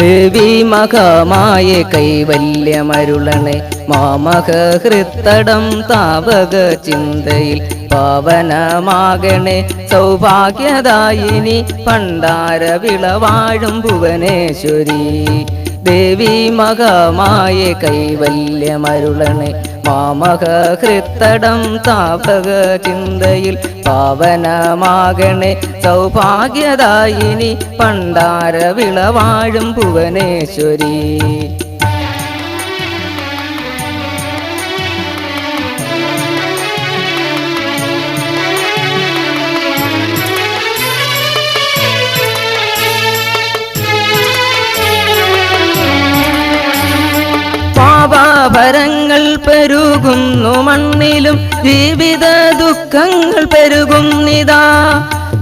ദേവി മഹമായ കൈവല്യമരുളണേ മാമക ഹൃത്തടം താപക ചിന്തയിൽ പാവനമാകണേ സൗഭാഗ്യദായിനി പണ്ടാര വിളവാഴും ഭുവനേശ്വരി ദേവി മഹമായ കൈവല്യമരുളണേ മാമക ഹൃത്തടം താപക ചിന്തയിൽ പാവനമാകണേ സൗഭാഗ്യദായിനി പണ്ടാര വിളവാഴും ഭുവനേശ്വരി. പാപാഭരങ്ങൾ പെരുകുന്നു മണ്ണിലും ജീവിത ദുഃഖങ്ങൾ പെരുകുന്നിതാ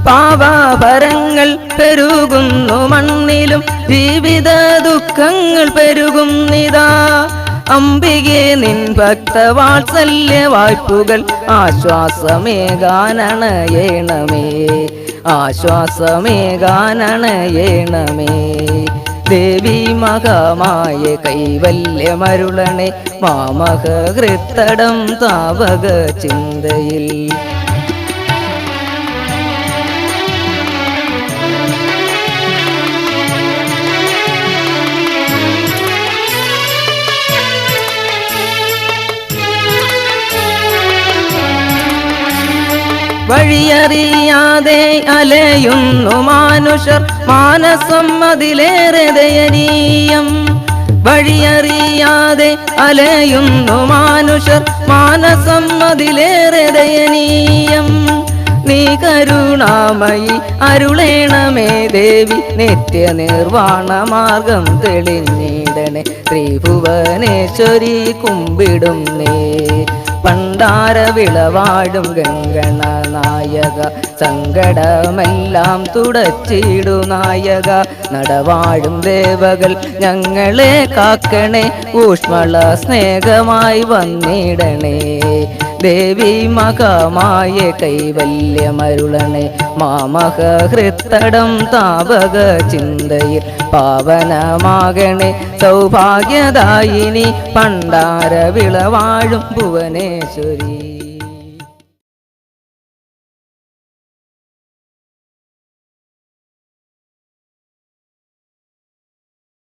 പാപാഭരങ്ങൾ പെരുകുന്നു മണ്ണിലും ജീവിത ദുഃഖങ്ങൾ പെരുകുന്നിതാ അംബികെ നിൻ ഭക്തവാത്സല്യ വായ്പുകൾ ആശ്വാസമേകാനണയേണമേ. ആശ്വാസമേകാനണയേണമേ. ദേവി മകമായ കൈവല്യമരുളണേ. മാമക ഹൃത്തടം താവക ചിന്തയിൽ. വഴിയറിയാതെ അലയുന്നു മാനുഷർ മാനസം അതിലേറെ ദയനീയം. വഴിയറിയാതെ അലയുന്നു മാനുഷർ മാനസം അതിലേറെ ദയനീയം. നീ കരുണാമയി അരുളേണമേ ദേവി നിത്യ നിർവാണ മാർഗം തെളിഞ്ഞിടണേ. ത്രിഭുവനേശ്വരി കുമ്പിടും നേ. പണ്ടാര വിളവാടും ഗംഗണ നായക സങ്കടമെല്ലാം തുടച്ചിടു നായക. നടവാഴും ദേവകൾ ഞങ്ങളെ കാക്കണേ. ഊഷ്മള സ്നേഹമായി വന്നിടണേ. ദേവി മകമായ കൈവല്യമരുളണേ മാമഹൃത്തടം താപക ചിന്തയിൽ പാവനമാകണേ സൗഭാഗ്യദായിനി പണ്ടാര വിളവാഴും ഭുവനേശ്വരി.